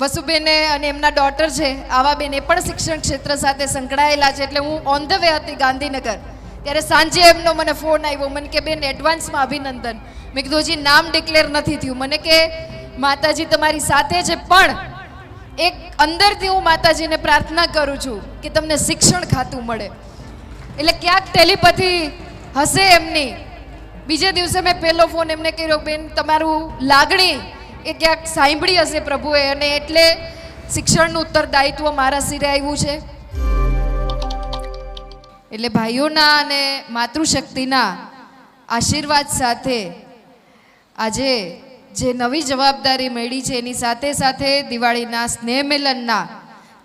વસુબેને અને એમના ડોટર છે, આવા બેન પણ શિક્ષણ ક્ષેત્ર સાથે સંકળાયેલા છે. એટલે હું ઓન ધ વે હતી ગાંધીનગર. ત્યારે સાંજે એમનો મને ફોન આવ્યો. મને કે, બેન એડવાન્સમાં અભિનંદન. મેં કીધું, હજી નામ ડિક્લેર નથી થયું. મને કે, માતાજી તમારી સાથે છે, પણ એક અંદરથી હું માતાજીને પ્રાર્થના કરું છું કે તમને શિક્ષણ ખાતું મળે. એટલે ક્યાંક ટેલિપથી હશે એમની. બીજે દિવસે મેં પહેલો ફોન એમને કર્યો, બેન, તમારું લાગણી એ ક્યાંક સાંભળી હશે પ્રભુએ અને એટલે શિક્ષણનું ઉત્તરદાયિત્વ મારા સિરે આવ્યું છે. એટલે ભાઈઓના અને માતૃશક્તિના આશીર્વાદ સાથે આજે જે નવી જવાબદારી મળી છે, એની સાથે સાથે દિવાળીના સ્નેહ મિલનના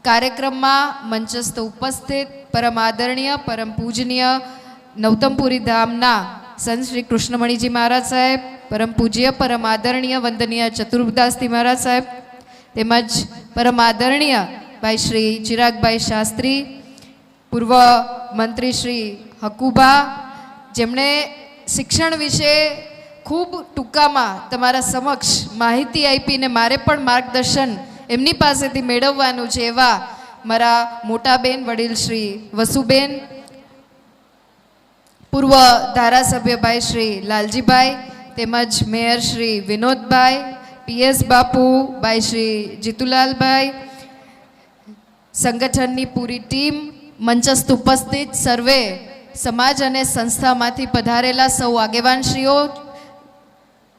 કાર્યક્રમમાં મંચસ્થ ઉપસ્થિત પરમ આદરણીય, પરમ પૂજનીય નવતમપુરી ધામના સંત શ્રી કૃષ્ણમણીજી મહારાજ સાહેબ પરમ પૂજ્ય, પરમ આદરણીય, વંદનીય ચતુર્દાસજી મહારાજ સાહેબ, તેમજ પરમ આદરણીય ભાઈ શ્રી ચિરાગભાઈ શાસ્ત્રી, પૂર્વ મંત્રી શ્રી હકુબા જેમણે શિક્ષણ વિશે ખૂબ ટૂંકામાં તમારા સમક્ષ માહિતી આપીને મારે પણ માર્ગદર્શન એમની પાસેથી મેળવવાનું છે એવા મારા મોટાબેન વડીલ શ્રી વસુબેન, પૂર્વ ધારાસભ્ય ભાઈ શ્રી લાલજીભાઈ તેમજ મેયર શ્રી વિનોદભાઈ પીએસ બાપુ ભાઈ શ્રી જીતુલાલભાઈ, સંગઠનની પૂરી ટીમ મંચસ્થ ઉપસ્થિત સર્વે સમાજ અને સંસ્થામાંથી પધારેલા સૌ આગેવાનશ્રીઓ,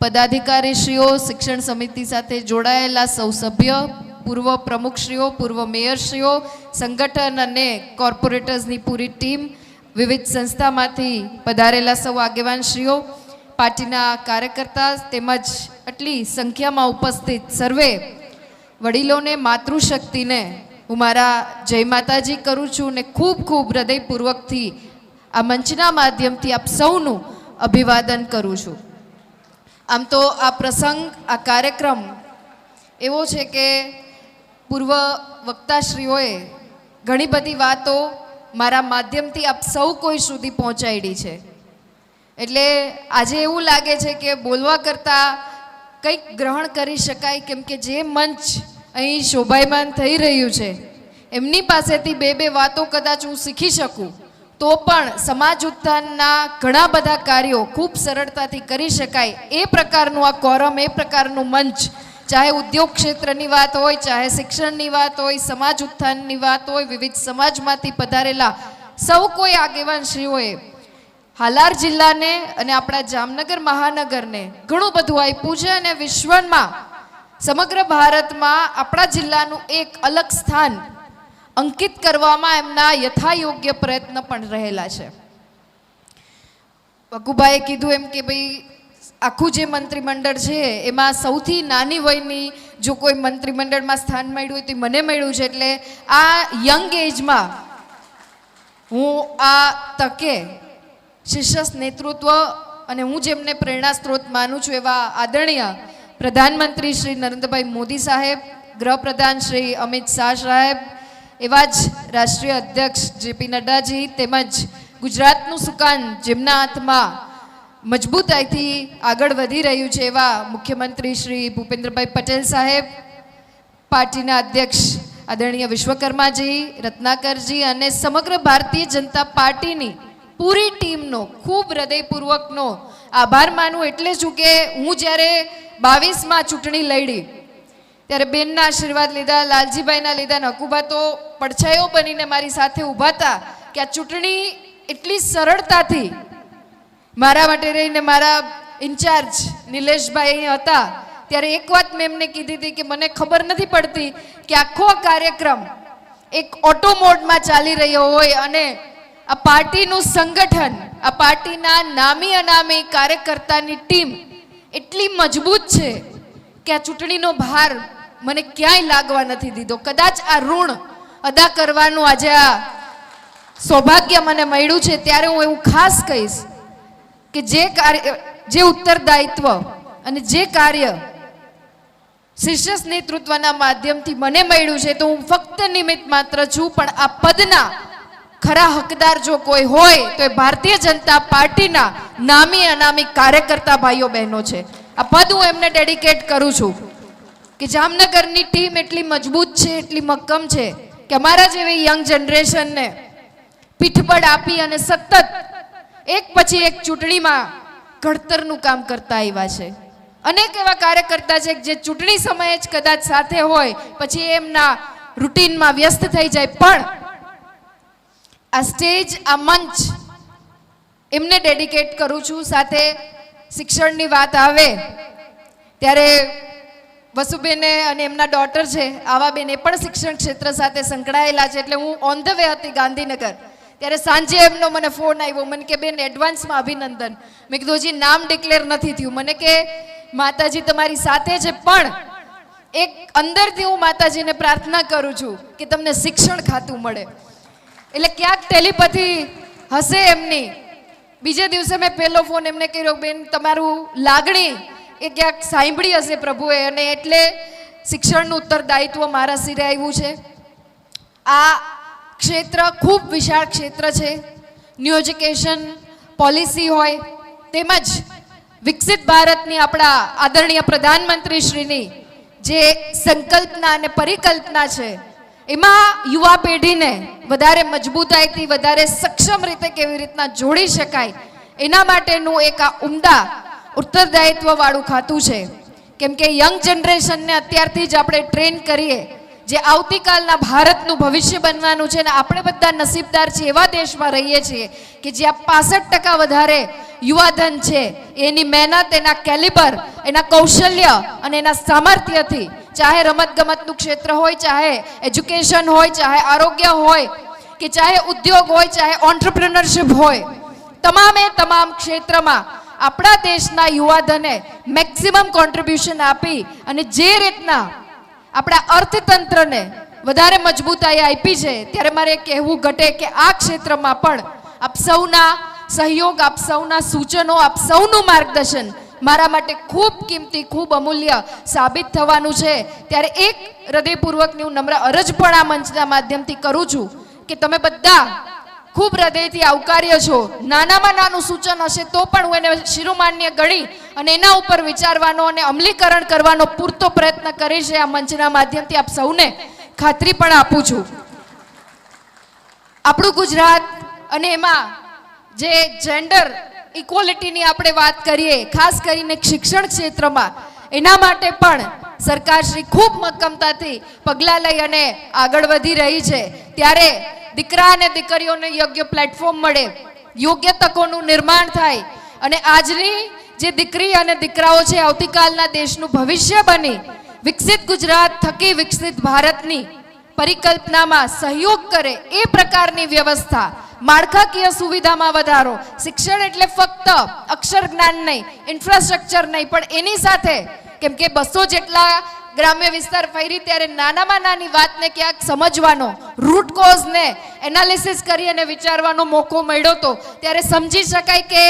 પદાધિકારીશ્રીઓ, શિક્ષણ સમિતિ સાથે જોડાયેલા સૌ સભ્ય, પૂર્વ પ્રમુખશ્રીઓ, પૂર્વ મેયરશ્રીઓ, સંગઠન અને કોર્પોરેટર્સની પૂરી ટીમ, વિવિધ સંસ્થામાંથી પધારેલા સૌ આગેવાનશ્રીઓ પાર્ટીના કાર્યકર્તા તેમજ આટલી સંખ્યામાં ઉપસ્થિત સર્વે વડીલોને, માતૃશક્તિને હું મારા જય માતાજી કરું છું ને ખૂબ ખૂબ હૃદયપૂર્વકથી આ મંચના માધ્યમથી આપ સૌનું અભિવાદન કરું છું. આમ તો આ પ્રસંગ, આ કાર્યક્રમ એવો છે કે પૂર્વ વક્તાશ્રીઓએ ઘણી બધી વાતો મારા માધ્યમથી આપ સૌ કોઈ સુધી પહોંચાડી છે. એટલે આજે એવું લાગે છે કે બોલવા કરતાં કંઈક ગ્રહણ કરી શકાય, કેમ કે જે મંચ અહીં શોભાયમાન થઈ રહ્યું છે, એમની પાસેથી બે બે વાતો કદાચ હું શીખી શકું. તો પણ સમાજ ઉત્થાનના ઘણા બધા કાર્યો ખૂબ સરળતાથી કરી શકાય. એ પ્રકારનું આ કોરમ, એ પ્રકારનું મંચ, ચાહે ઉદ્યોગ ક્ષેત્રની વાત હોય, ચાહે શિક્ષણની વાત હોય, સમાજ ઉત્થાનની વાત હોય, વિવિધ સમાજમાંથી પધારેલા સૌ કોઈ આગેવાન શ્રીઓએ હાલાર જિલ્લાને અને આપણા જામનગર મહાનગરને ઘણું બધું આપ્યું છે અને વિશ્વમાં સમગ્ર ભારતમાં આપણા જિલ્લાનું એક અલગ સ્થાન અંકિત કરવામાં એમના યથાયોગ્ય પ્રયત્ન પણ રહેલા છે. વકુભાઈએ કીધું એમ કે ભાઈ, આખું જે મંત્રીમંડળ છે, એમાં સૌથી નાની વયની જો કોઈ મંત્રીમંડળમાં સ્થાન મળ્યું હોય તો મને મળ્યું છે, એટલે આ યંગ એજમાં હું આ તકે શિષ્યસ નેતૃત્વ અને હું જેમને પ્રેરણા સ્ત્રોત માનું છું એવા આદરણીય પ્રધાનમંત્રી શ્રી નરેન્દ્રભાઈ મોદી સાહેબ, ગૃહપ્રધાન શ્રી અમિત શાહ સાહેબ, એવા જ રાષ્ટ્રીય અધ્યક્ષ જેપી નડ્ડાજી તેમજ ગુજરાતનું સુકાન જેમના હાથમાં મજબૂતાઈથી આગળ વધી રહ્યું છે એવા મુખ્યમંત્રી શ્રી ભૂપેન્દ્રભાઈ પટેલ સાહેબ, પાર્ટીના અધ્યક્ષ આદરણીય વિશ્વકર્માજી, રત્નાકરજી અને સમગ્ર ભારતીય જનતા પાર્ટીની પૂરી ટીમનો, ખૂબ હૃદયપૂર્વકનો આભાર માનું એટલે છું કે હું જ્યારે બાવીસમાં ચૂંટણી લડી, ત્યારે બેનના આશીર્વાદ લીધા, લાલજીભાઈના લીધા નકુબા તો પડછાયો બનીને મારી સાથે ઊભા હતા કે આ ચૂંટણી એટલી સરળતાથી મારા માટે રહીને મારા ઇન્ચાર્જ નિલેશભાઈ હતા, ત્યારે એક વાત મેં એમને કીધી હતી કે મને ખબર નથી પડતી કે આખો કાર્યક્રમ એક ઓટો મોડમાં ચાલી રહ્યો હોય અને આ પાર્ટીનું સંગઠન, આ પાર્ટીના નામી અનામી કાર્યકર્તાની ટીમ એટલી મજબૂત છે કે આ ચૂંટણીનો ભાર મને ક્યાંય લાગવા નથી દીધો. કદાચ આ ઋણ અદા કરવાનું આજે આ સૌભાગ્ય મને મળ્યું છે ત્યારે હું એવું ખાસ કહીશ કે જે કાર્ય, જે ઉત્તરદાયિત્વ અને જે કાર્ય શીર્ષસ નેતૃત્વના માધ્યમથી મને મળ્યું છે તો હું ફક્ત નિમિત્ત માત્ર છું, પણ આ પદના ખરા હકદાર જો કોઈ હોય, તો એ ભારતીય જનતા પાર્ટીના નામી અનામી કાર્યકર્તા ભાઈઓ બહેનો છે. આ પદ હું એમને ડેડિકેટ કરું છું કે જામનગરની ટીમ એટલી મજબૂત છે, એટલી મક્કમ છે કે અમારા જેવી યંગ જનરેશનને પીઠબળ આપી અને સતત એક પછી એક ચૂંટણીમાં ઘડતરનું કામ કરતા આવ્યા છે. અનેક એવા કાર્યકર્તા છે જે ચૂંટણી સમયે જ કદાચ સાથે હોય, પછી એમના રૂટીનમાં વ્યસ્ત થઈ જાય. પણ આ સ્ટેજ, આ મંચ એમને ડેડિકેટ કરું છું. સાથે શિક્ષણની વાત આવે, ત્યારે વસુબેને અને એમના ડોટર છે આવા બેને પણ શિક્ષણ ક્ષેત્ર સાથે સંકળાયેલા છે. એટલે હું ઓન ધ વે હતી ગાંધીનગર. ત્યારે સાંજે એમનો મને ફોન આવ્યો. મને કે, બેન એડવાન્સમાં અભિનંદન. મેં કીધું, હજી નામ ડિક્લેર નથી થયું. મને કે, માતાજી તમારી સાથે છે, પણ એક અંદરથી હું માતાજીને પ્રાર્થના કરું છું કે તમને શિક્ષણ ખાતું મળે. એટલે ક્યાંક ટેલિપથી હશે એમની. બીજે દિવસે મેં પહેલો ફોન એમને કર્યો, બેન, તમારું લાગણી એ ક્યાંક સાંભળી હશે પ્રભુએ અને એટલે શિક્ષણનું ઉત્તરદાયિત્વ મારા સિરે આવ્યું છે. આ ક્ષેત્ર ખૂબ વિશાળ ક્ષેત્ર છે. ન્યૂ એજ્યુકેશન પોલિસી હોય તેમજ વિકસિત ભારતની આપણા આદરણીય પ્રધાનમંત્રી શ્રીની જે સંકલ્પના અને પરિકલ્પના છે એમાં યુવા પેઢીને વધારે મજબૂતાઈથી, વધારે સક્ષમ રીતે કેવી રીતના જોડી શકાય, એના માટેનું એક આ ઉમદા ઉત્તરદાયિત્વવાળું ખાતું છે. કેમ કે યંગ જનરેશનને અત્યારથી જ આપણે ટ્રેન કરીએ, જે આવતીકાલના ભારતનું ભવિષ્ય બનવાનું છે ને આપણે બધા નસીબદાર છીએ, એવા દેશમાં રહીએ છીએ કે જ્યાં પાસઠ ટકા વધારે યુવાધન છે. એની મહેનત, એના કેલિબર, એના કૌશલ્ય અને એના સામર્થ્યથી ચાહે રમતગમતનું ક્ષેત્ર હોય, ચાહે એજ્યુકેશન હોય, ચાહે આરોગ્ય હોય, કે ચાહે ઉદ્યોગ હોય, ચાહે ઓન્ટરપ્રિનરશિપ હોય, તમામે તમામ ક્ષેત્રમાં આપણા દેશના યુવાધને મેક્સિમમ કોન્ટ્રીબ્યુશન આપી અને જે રીતના આપણા અર્થતંત્રને વધારે મજબૂતાઈ આપી છે, ત્યારે મારે કહેવું ઘટે કે આ ક્ષેત્રમાં પણ આપ સૌના સહયોગ, આપ સૌના સૂચનો, આપ સૌનું માર્ગદર્શન મારા માટે ખૂબ કિંમતી, ખૂબ અમૂલ્ય સાબિત થવાનું છે. ત્યારે એક હૃદયપૂર્વકની હું નમ્ર અરજ પણ આ મંચના માધ્યમથી કરું છું કે તમે બધા ખૂબ હૃદયથી આવકાર્ય છો. નાનામાં નાનું સૂચન હશે તો પણ હું એને શિરોમાન્ય ગણી અને એના ઉપર વિચારવાનો અને અમલીકરણ કરવાનો પૂરતો પ્રયત્ન કરીશ આ મંચના માધ્યમથી આપ સૌને ખાતરી પણ આપું છું. આપણું ગુજરાત અને એમાં જે જેન્ડર ઇક્વોલિટીની આપણે વાત કરીએ, ખાસ કરીને શિક્ષણ ક્ષેત્રમાં. એના માટે પણ સરકારશ્રી ખૂબ મક્કમતાથી પગલાં લઈ અને આગળ વધી રહી છે. ત્યારે દીકરા અને દીકરીઓને યોગ્ય પ્લેટફોર્મ મળે, યોગ્ય તકોનું નિર્માણ થાય અને આજની જે દીકરી અને દીકરાઓ છે, આવતીકાલના દેશનું ભવિષ્ય બની, વિકસિત ગુજરાત થકી વિકસિત ભારતની પરિકલ્પનામાં સહયોગ કરે એ પ્રકારની વ્યવસ્થા. માળખાકીય સુવિધામાં વધારો. શિક્ષણ એટલે ફક્ત અક્ષર જ્ઞાન નહીં ઇન્ફ્રાસ્ટ્રક્ચર નહીં, પણ એની સાથે કેમ કે બસો જેટલા ગ્રામ્ય વિસ્તાર ફરી ત્યારે નાનામાં નાની વાતને ક્યાંક સમજવાનો રૂટ કોઝને એનાલિસિસ કરી અને વિચારવાનો મોકો મળ્યો હતો ત્યારે સમજી શકાય કે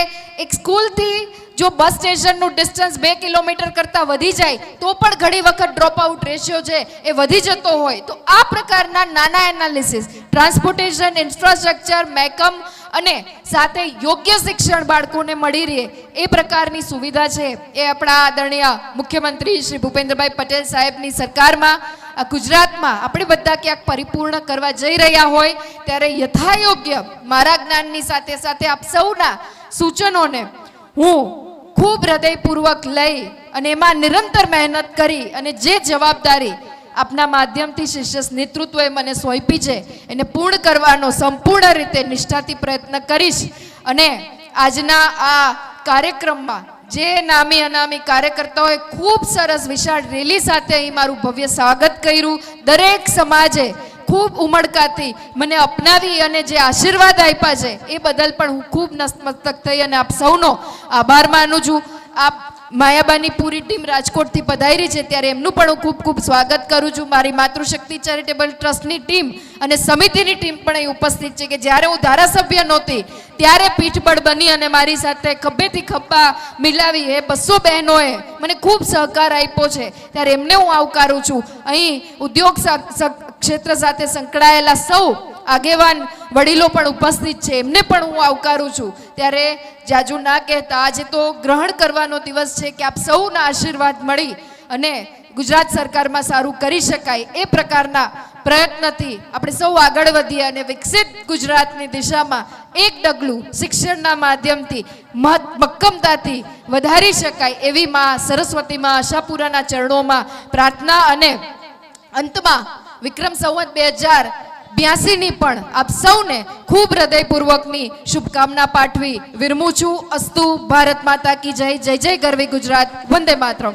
એક સ્કૂલથી જો બસ સ્ટેશનનું ડિસ્ટન્સ બે કિલોમીટર કરતાં વધી જાય, તો પણ ઘણી વખત ડ્રોપ આઉટ રેશિયો છે એ વધી જતો હોય. તો આ પ્રકારના નાના એનાલિસિસ ટ્રાન્સપોર્ટેશન ઇન્ફ્રાસ્ટ્રક્ચર મેકમ અને સાથે યોગ્ય શિક્ષણ બાળકોને મળી રહે, એ પ્રકારની સુવિધા છે. એ આપણા આદરણીય મુખ્યમંત્રી શ્રી ભૂપેન્દ્રભાઈ પટેલ સાહેબની સરકારમાં, આ ગુજરાતમાં આપણે બધા ક્યાંક પરિપૂર્ણ કરવા જઈ રહ્યા હોય, ત્યારે યથાયોગ્ય મારા જ્ઞાનની સાથે સાથે આપ સૌના સૂચનોને હું ખૂબ હૃદયપૂર્વક લઈ અને એમાં નિરંતર મહેનત કરી અને જે જવાબદારી આપના માધ્યમથી શિષ્ય નેતૃત્વએ મને સોંપી છે, એને પૂર્ણ કરવાનો સંપૂર્ણ રીતે નિષ્ઠાથી પ્રયત્ન કરીશ. અને આજના આ કાર્યક્રમમાં જે નામી અનામી કાર્યકર્તાઓએ ખૂબ સરસ વિશાળ રેલી સાથે અહીં મારું ભવ્ય સ્વાગત કર્યું. દરેક સમાજે ખૂબ ઉમળકાથી મને અપનાવી અને જે આશીર્વાદ આપ્યા છે, એ બદલ પણ હું ખૂબ નસ્તમસ્તક થઈ અને આપ સૌનો આભાર માનું છું. આપ માયાબાની પૂરી ટીમ રાજકોટથી પધારી છે, ત્યારે એમનું પણ હું ખૂબ ખૂબ સ્વાગત કરું છું. મારી માતૃશક્તિ ચેરિટેબલ ટ્રસ્ટની ટીમ અને સમિતિની ટીમ પણ અહીં ઉપસ્થિત છે કે જ્યારે હું ધારાસભ્ય નહોતી, ત્યારે પીઠબળ બની અને મારી સાથે ખભેથી ખભા મિલાવી એ બસો બહેનોએ, મને ખૂબ સહકાર આપ્યો છે. ત્યારે એમને હું આવકારું છું. અહીં ઉદ્યોગ ક્ષેત્ર સાથે સંકળાયેલા સૌ આગેવાન વડીલો પણ ઉપસ્થિત છે. એમને પણ હું આવકારું છું. ત્યારે જાજુ ના કહેતા આજે તો ગ્રહણ કરવાનો દિવસ છે કે આપ સૌના આશીર્વાદ મળી અને ગુજરાત સરકારમાં સારું કરી શકાય એ પ્રકારના પ્રયત્નથી આપણે સૌ આગળ વધીએ અને વિકસિત ગુજરાતની દિશામાં એક ડગલું શિક્ષણના માધ્યમથી મક્કમતાથી વધારી શકાય એવી માં સરસ્વતીમાં આશાપુરાના ચરણોમાં પ્રાર્થના અને અંતમાં વિક્રમ સંવત બે હજાર બ્યાસીની પણ આપ સૌને ખૂબ હૃદયપૂર્વકની શુભકામના પાઠવી વિરમું છું. અસ્તુ ભારત માતા કી જય. જય જય ગરવી ગુજરાત. વંદે માતરમ.